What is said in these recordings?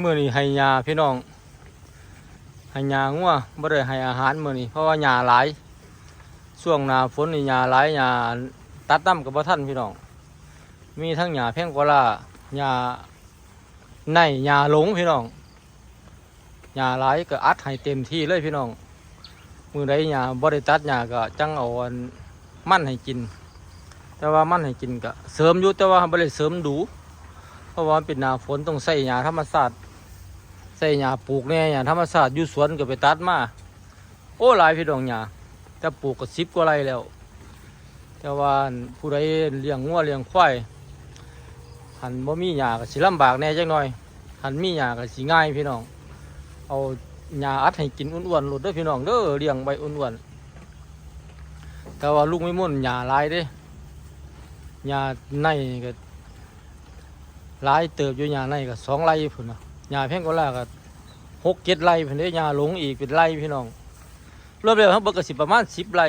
เมื่อนี้ให้ยาพี่น้องให้ยางัวบ่ได้ให้อาหารเมื้อนี้เพราะว่าหญ้าหลายช่วงหน้าฝนนี่หญ้าหลายหญ้าตัดน้ำกับบ่ทันพี่น้อง มีทั้งหญ้าแพงกว่าล่าหญ้าในหญ้าหลงพี่น้องหญ้าหลายก็อัดให้เต็มที่เลยพี่น้องมือใดหญ้าบ่ได้ตัดหญ้าก็จังเอาอันมันให้กิน แต่ว่ามั่นให้กินก็เสริมอยู่แต่ว่าบ่ได้เสริมดู เพราะว่าเป็นหน้าฝนต้องใส่หญ้าธรรมชาติ ใส่หญ้าปลูกแน่หญ้าธรรมชาติอยู่สวนก็ไปตัดมาโอ้หลายพี่น้องหญ้าแต่ปลูกก็สิบกว่าไร่แล้ว แต่ว่าผู้ใดเลี้ยงงัวเลี้ยงควายหันบ่มีหญ้าก็สิลำบากแน่จักหน่อย หันมีหญ้าก็สิง่ายพี่น้อง เอาหญ้าอัดให้กินอ้วนๆโลดเด้อพี่น้องเด้อเลี้ยงไว้อ้วนๆแต่ว่าลูกไม่ม่นหญ้าลายเด้หญ้าในก็หลายเติบอยู่หญ้าในก็สองไร่พุ่นนะ หญ้าแพงกว่าลาก็หกเจ็ดไร่พุ่นเด้หญ้าหลงอีกเป็นไร่พี่น้องรวมแล้วทั้งเบิดก็สิประมาณสิบไร่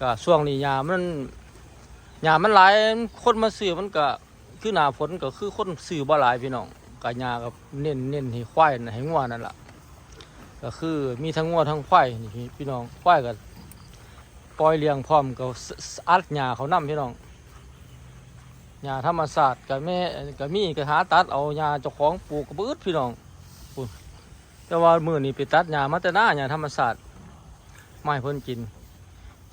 ก็ช่วงนี้หญ้ามันหญ้ามันหลายคนมาซื้อมันก็คือหน้าฝนก็คือคนซื้อบ่หลายพี่น้องกาญากับเน้นเน้นให้ควายน่ะให้งัวนั่นแหละก็คือมีทั้งงัวทั้งควายนี่พี่น้องควายก็ปล่อยเลี้ยงพร้อมกับอัดหญ้าเขานํพี่น้อง หญ้าธรรมศาสตร์กับแม่ก็มีก็หาตัดเอาหญ้าเจ้าของปลูกกระบืดพี่น้องแต่ว่ามือนี้ไปตัดหญ้ามาแต่หน้าหญ้าธรรมศาสตร์ไม่เพิ่นกิน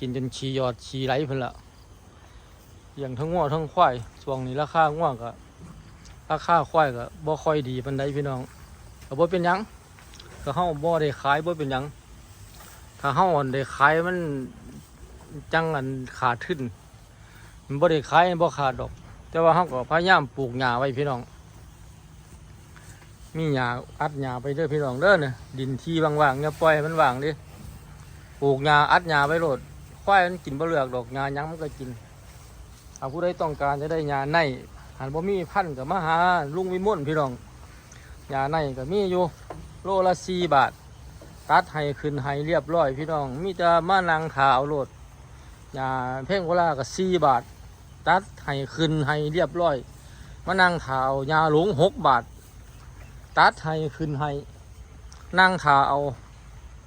กินจนฉี่ยอดฉี่ไหลเพิ่นละเลี้ยงทั้งงัวทั้งควายช่วงนี้ราคางัวก็ราคาควายก็บ่ค่อยดีปานใดพี่น้องก็บ่เป็นหยังก็เฮาบ่ได้ขายบ่เป็นหยังถ้าเฮาอันได้ขายมันจังอันขาดทุนมันบ่ได้ขายบ่ขาดดอก แต่ว่าเฮาก็พยายามปลูกหญ้าไว้พี่น้อง มีหญ้าอัดหญ้าไปเด้อพี่น้องเด้อเนี่ยดินที่ว่างๆอย่าปล่อยให้มันว่างดิปลูกหญ้าอัดหญ้าไว้โลดควายมันกินบ่เลือกดอกหญ้ายังมันก็กินถ้าผู้ใดต้องการจะได้หญ้าในหันบ่มีพันกับมาหาลุงวิมลพี่น้องยาในก็มีอยู่โลละสี่บาท ตัดให้ขึ้นให้เรียบร้อยพี่น้อง มีแต่มานังขาวโหลดยาเพ่งโคลาก็สี่บาท ตัดให้ขึ้นให้เรียบร้อยมานังขาว ยาหลงหกบาท ตัดให้ขึ้นให้นั่งขาเอา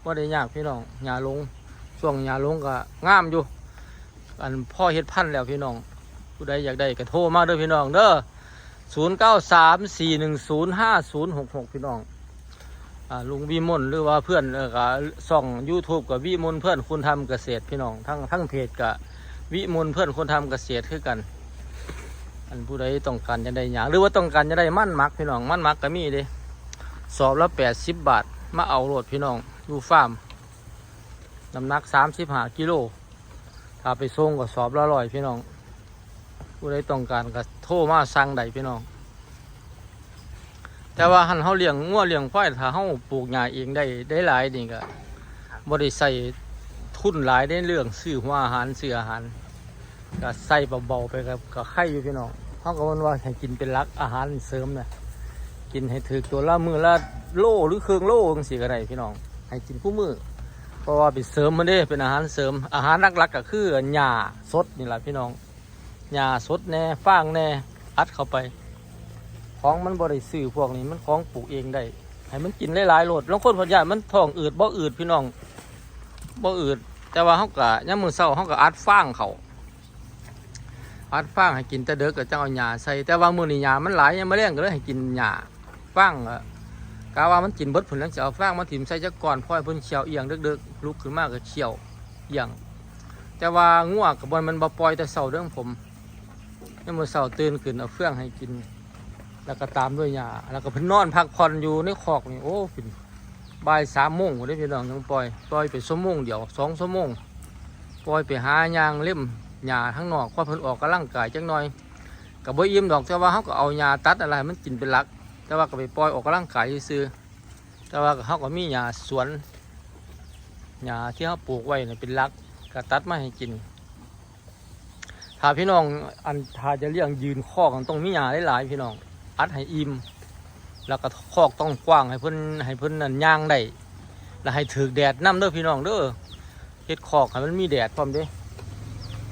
ว่าได้ยากพี่น้องยาหลงช่วงยาหลงก็งามอยู่ อันพ่อเฮ็ดพันแล้วพี่น้องผู้ใดอยากได้ก็โทรมาเด้อพี่น้องเด้อศูนย์เก้าสามสี่หนึ่งศูนย์ห้าศูนย์หกหกพี่น้องอ่าลุงวิมลหรือว่าเพื่อนก็ส่องยูทูบกับวิมลเพื่อนคุณทำเกษตรพี่น้องทั้งทั้งเพจกับ วิมลเพื่อนคนทำเกษตรคือกัน อันผู้ใดต้องการจะได้หยาหรือว่าต้องการจะได้มั่นมักพี่น้องมั่นมักก็มีเด้สอบละแปดสิบบาท มาเอาโรดพี่น้องอยู่ฟาร์มน้ำหนักสามสิบห้ากิโลถ้าไปส่งก็สอบละร้อยพี่น้อง ผู้ใดต้องการก็โทรมาสั่งได้พี่น้อง แต่ว่าหันเขาเลี้ยงงัวเลี้ยงควายถ้าเขาปลูกหญ้าเองได้ได้หลายนี่ก็บ่ได้ใส่ทุนหลายในเรื่องซื้อหัวอาหารซื้ออาหาร ก็ใส่เบาๆไปกับก็ไข่อยู่พี่น้องเขาก็มันว่าให้กินเป็นหลักอาหารเสริมนะกินให้ถือตัวละมือละโลหรือเครื่องโลจังสิก็ได้พี่น้อง ให้กินผู้มือเพราะว่าเป็นเสริมมันเด้เป็นอาหารเสริม อาหารหลักๆก็คือหญ้าสดนี่แหละพี่น้องหญ้าสดแน่ฟางแน่อัดเข้าไป ของมันบริสื่อพวกนี้มันของปลูกเองได้ให้มันกินหลายๆโหลดแล้วคนพันยามันท้องอืดบ่อืดพี่น้องบ่อืดแต่ว่าเขากะย่ามมือเศร้าเขากะอัดฟางเขา อัดฟางให้กินแต่เด็กก็จะเอาหญ้าใส่แต่ว่ามือนี่หญ้ามันหลายยังไม่เลี้ยงก็เลยให้กินหญ้าฟางอะกะว่ามันกินเบิดผลแล้วจะเอาฟางมาถิ่มใส่จักก่อนพ่อยเพิ่นเชียวเอียงเด็กๆลุกขึ้นมาก็เชียวเอียง แต่ว่าง่วงกับบอลมันบ่ปล่อยแต่เสาเรื่องผมนี่มือเสาตื่นขึ้นเอาเฟื่องให้กิน แล้วก็ตามด้วยยาแล้วก็เพิ่นนอนพักผ่อนอยู่ในคอกนี่โอ้เป็นบ่ายสามโมงได้พี่น้องยังปล่อยปล่อยไปชั่วโมงเดียวสองชั่วโมงปล่อยไปหายางเล่ม หญ้าทั้งนอกเพราะเพิ่นออกกำลังกายจังหน่อยกับบ่อิ่มดอกแต่ว่าเขาก็เอาหญ้าตัดอะไรมันกินเป็นหลัก แต่ว่าก็ไปปล่อยออกกำลังกายซื่อแต่ว่าเขาก็มีหญ้าสวนหญ้าที่เขาปลูกไว้เนี่ยเป็นหลักก็ตัดมาให้กินถ้าพี่น้องอันถ้าจะเลี้ยงยืนคอกต้องมีหญ้าหลายๆพี่น้องอัดให้อิ่มแล้วก็คอกต้องกว้างให้เพิ่นให้เพิ่นนั่นย่างได้แล้วให้ถือแดดน้ำเด้อพี่น้องเด้อเฮ็ดคอกให้มันมีแดดพร้อมเด้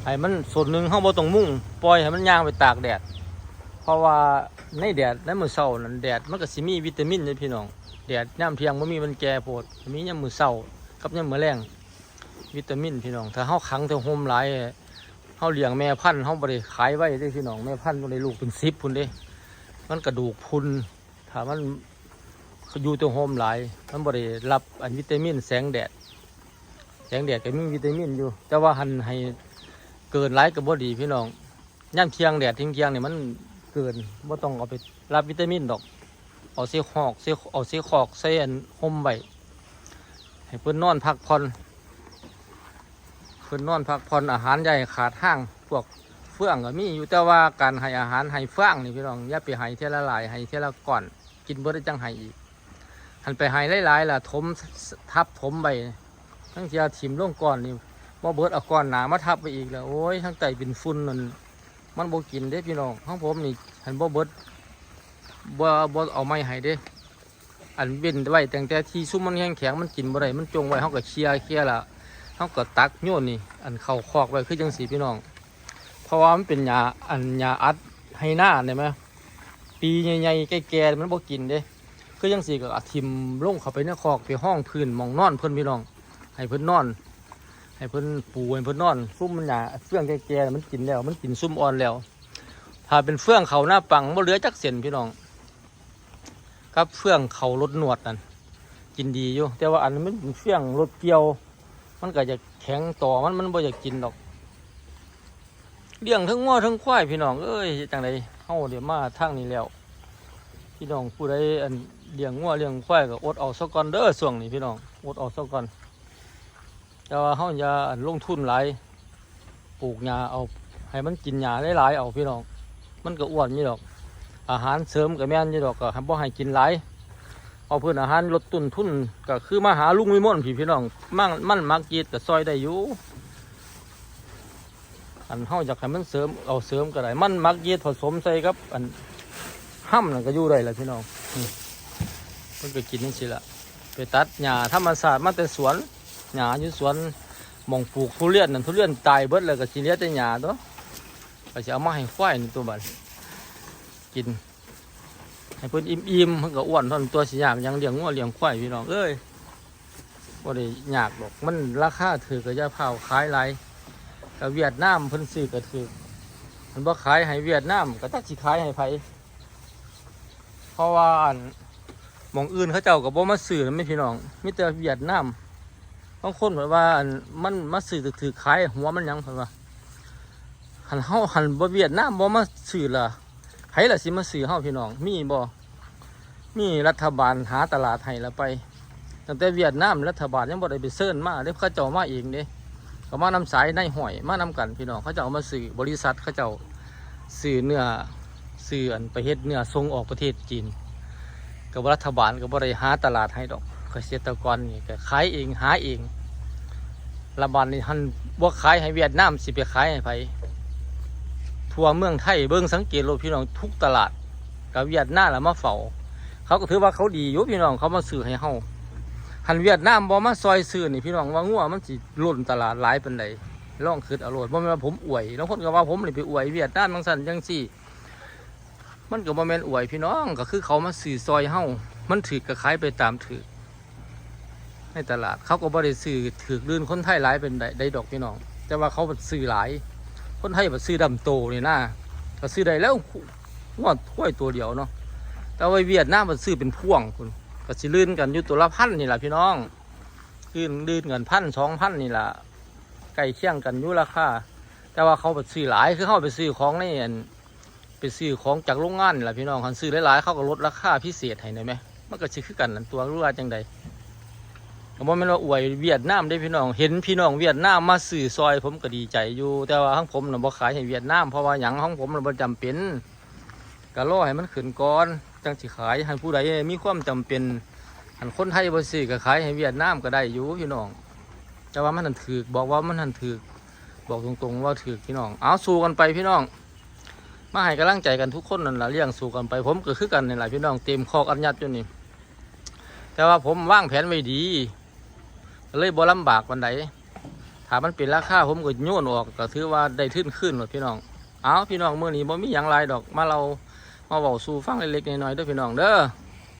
ให้มันส่วนหนึ่งเฮาบ่ต้องมุ่งปล่อยให้มันย่างไปตากแดด เพราะว่าในแดดในมื้อเช้านั่นแดดมันก็สิมีวิตามินอยู่พี่น้องแดดยามเที่ยงบ่มีมันแก่โพดมียามมื้อเช้ากับยามมื้อแลงวิตามินพี่น้องถ้าเฮาขังแต่โฮมหลายเฮาเลี้ยงแม่พันธุ์เฮาบ่ได้ขายไว้เด้พี่น้องแม่พันธุ์บ่ได้ลูกเป็น10พุ่นเด้ มันกระดูกพรุนถ้ามันอยู่แตัวโฮมหลายมันบ่ได้รับอันวิตามินแสงแดดแสงแดดก็มีวิตามินอยู่ แต่ว่าหันให้ เกินหลายก็บ่ดีพี่น้องย่ำเคียงแดดทิ้งเคียงเนี่ยมันเกินบ่ต้องเอาไปรับวิตามินดอก เอาเสีหอกเสีเอาเสีขอกใส่อันห่มไว้ให้เพิ่นนอนพักผ่อนเพิ่นนอนพักผ่อนอาหารใหญ่ขาดห้างพวกเฟื่องก็มีอยู่แต่ว่าการให้อาหารให้เฟื่องนี่พี่น้องอย่าไปให้เท่าละหลายให้เท่าละก่อนกินเบิดได้จังให้อีกหันไปให้หลายๆล่ะถมทับถมไปทั้งเทียถิ่มลงก่อนนี่ บ่เบิดเอาก้อนหนามาทับไปอีกแล้วโอ้ยทั้งไตเป็นฝุ่นนั่นมันบ่กินเด้พี่น้องของผมนี่หันบ่เบิดบ่บ่เอาไม้ให้เด้อันเว้นไว้ตั้งแต่ที่ซุ่มมันแข็งแข็งมันกินบ่ได้มันจงไว้เฮาก็เคลียร์เคลียร์ละเฮาก็ตักโยนนี่ อันเข้าคอกไว้คือจังสีพี่น้อง เพราะว่ามันเป็นหญ้าอันหญ้าอัดให้หน้าเนี่ยไหมปีใหญ่ๆแก่ๆมันบ่กินเด้คือยังสีก็เอาทิมลงเข้าไปในคอกไปห้องพื้นมองนอนเพิ่นพี่น้องให้เพิ่นนอน ให้เพิ่นปูให้เพิ่นนอน ซุ่มมันหญ้าเฟื่องแก่ๆมันกินแล้ว มันกินซุ่มอ่อนแล้ว ถ้าเป็นเฟื่องเขาหน้าปังบ่เหลือจักเส้นพี่น้องกับเฟื่องเขารถหนวดนั่นกินดีอยู่ แต่ว่าอันนั้มันเป็นเฟื่องรถเกี่ยว มันก็จะแข็งต่อมันมันบ่อยากกินดอกเลี้ยงทั้งง้อทั้งควายพี่น้องเอ้ยจังไดเฮาเดี๋ยวมาทางนี้แล้ว พี่น้องผู้ใดอันเลี้ยงง้อเลี้ยงควายก็อดเอาซะก่อนเด้อช่วงนี้พี่น้องอดเอาซะก่อน แต่ว่าเฮาอย่าลงทุนหลายปลูกหญ้าเอาให้มันกินหญ้าหลายๆเอาพี่น้องมันก็อ้วนอยู่ดอก อาหารเสริมก็แม่นอยู่ดอกก็บ่ให้กินหลายเอาเพื่อนอาหารลดต้นทุนก็คือมาหาลุงวิมลพี่พี่น้องมันมันมักจีดก็ซอยได้อยู่อันเฮาอยากให้มันเสริมเอาเสริมก็ได้มันมักย็ดผสมใส่กับ อันห้ำนั่นก็อยู่ได้แหละพี่น้องนี่เพิ่นก็กินนี่สิละไปตัดหญ้าธรรมศาสตร์มาแต่สวน หญ้าอยู่สวนมองปลูกทุเรียนนั่นทุเรียนตายเบิดเลยก็สิเหลือแต่หญ้าตัวก็สิเอามาให้ควายนี่ตัวบัดกิน ให้เพิ่นอิ่มๆเพิ่นก็อ้วนเท่านั้นตัวสิยากหยังเลี้ยงงัวเลี้ยงควายพี่น้องเอ้ยบ่ได้ยากดอกมันราคาถือก็จะเผาขายหลายกับเวียดนามเพิ่นซื้อก็ถือมันบ่ขายให้เวียดนามก็ตักสิขายให้ไผเพราะว่าอันมองอื่นเขาเจ้าก็บ่มาซื้อนะแม่พี่น้องมีแต่เวียดนาม บางคนเพิ่นว่าอันมันมาซื้อถือขายหัวมันยังเพิ่นว่าหันเฮาหันบ่เวียดนามบ่มาซื้อล่ะไผล่ะสิมาซื้อเฮาพี่น้อง มีบ่มีรัฐบาลหาตลาดให้ละไปตั้งแต่เวียดนามรัฐบาลยังบ่ได้ไปเซิร์นมาเด้เขาเจ้ามาเองเด้ก็มานำสายในห่อยมานำกันพี่น้องเขาจะเอามาสื่อบริษัทเขาจะเอาสื่อเนื้อสื่ออันไปเฮ็ดเนื้อส่งออกประเทศจีนกับรัฐบาลกับบริหาตลาดให้ดอก เกษตรกรนี่ก็ขายเองหาเองรัฐบาลนี่หันบ่ขายให้เวียดนามสิไปขายให้ไผทั่วเมืองไทยเบิ่งสังเกตโลพี่น้องทุกตลาดกับเวียดนามแล้วมาเฝ้าเขาก็ถือว่าเขาดีอยู่พี่น้องเขามาสื่อให้เฮาหันเวียดนามบอมาซอยซื้อนี่พี่น้องว่างัวมันสิล่นตลาดหลายเป็นไดลองคิดอาโลดบ่แม่นว่าผมอวยแล้วคนก็ว่าผมนี่ไปอวยเวียดนามจังซั่นจังซี่ มันก็บ่แม่นอวยพี่น้องก็คือเขามาซื้อซอยเฮามันถือก็ขายไปตามถือ ในตลาดเขาก็บ่ได้ซื้อถือลื่นคนไทยหลายเป็นไดได้ดอกพี่น้อง แต่ว่าเขาซื้อหลาย คนไทยบ่ซื้อดำโตนี่นะก็ซื้อได้แล้วงวดถ้วยตัวเดียวเนาะแต่ว่าเวียดนามมันซื้อเป็นพ่วงคุณก็สิลื่นกันอยู่ตัวละพันนี่แหละพี่น้องคือลื่นกันพันสองพันนี่แหละใกล้เคียงกันอยู่ราคาแต่ว่าเขาไปซื้อหลายคือเขาไปซื้อของในอันไปซื้อของจากโรงงานนี่แหละพี่น้องคันซื้อหลายๆเขาก็ลดราคาพิเศษให้ได้ไหมมันก็สิคือกันนั่นตัวรู้ว่าจังใด ก็บ่แม่ว่าอวยเวียดนามได้พี่น้อง เห็นพี่น้องเวียดนามมาซื้อซอยผมก็ดีใจอยู่ แต่ว่าของผมน่ะบ่ขายให้เวียดนามเพราะว่าหยังของผมน่ะบ่จำเป็นก็รอให้มันขึ้นก่อนจังสิขายให้ผู้ใดมีความจำเป็นอันคนไทยบ่ซื้อก็ขายให้เวียดนามก็ได้อยู่พี่น้องแต่ว่ามันหันถือบอกว่ามันหันถือบอกตรงๆว่าถือพี่น้อง เอาสู้กันไปพี่น้องมาให้กำลังใจกันทุกคนนั่นแหละเลี้ยงสู้กันไปผมก็คือกันนี่แหละพี่น้องเต็มคอกอันยัดอยู่นี่ แต่ว่าผมวางแผนไว้ดี เลยบ่ลำบากวันไหนถ้ามันเป็นราคาผมก็โยนออกก็ถือว่าได้ทื่นขึ้นหมดพี่น้อง เอาพี่น้องเมื่อนี้บ่มีอย่างไรดอกมาเรามาเว้าสู่ฟังเล็กๆน้อยๆด้วยพี่น้องเด้อ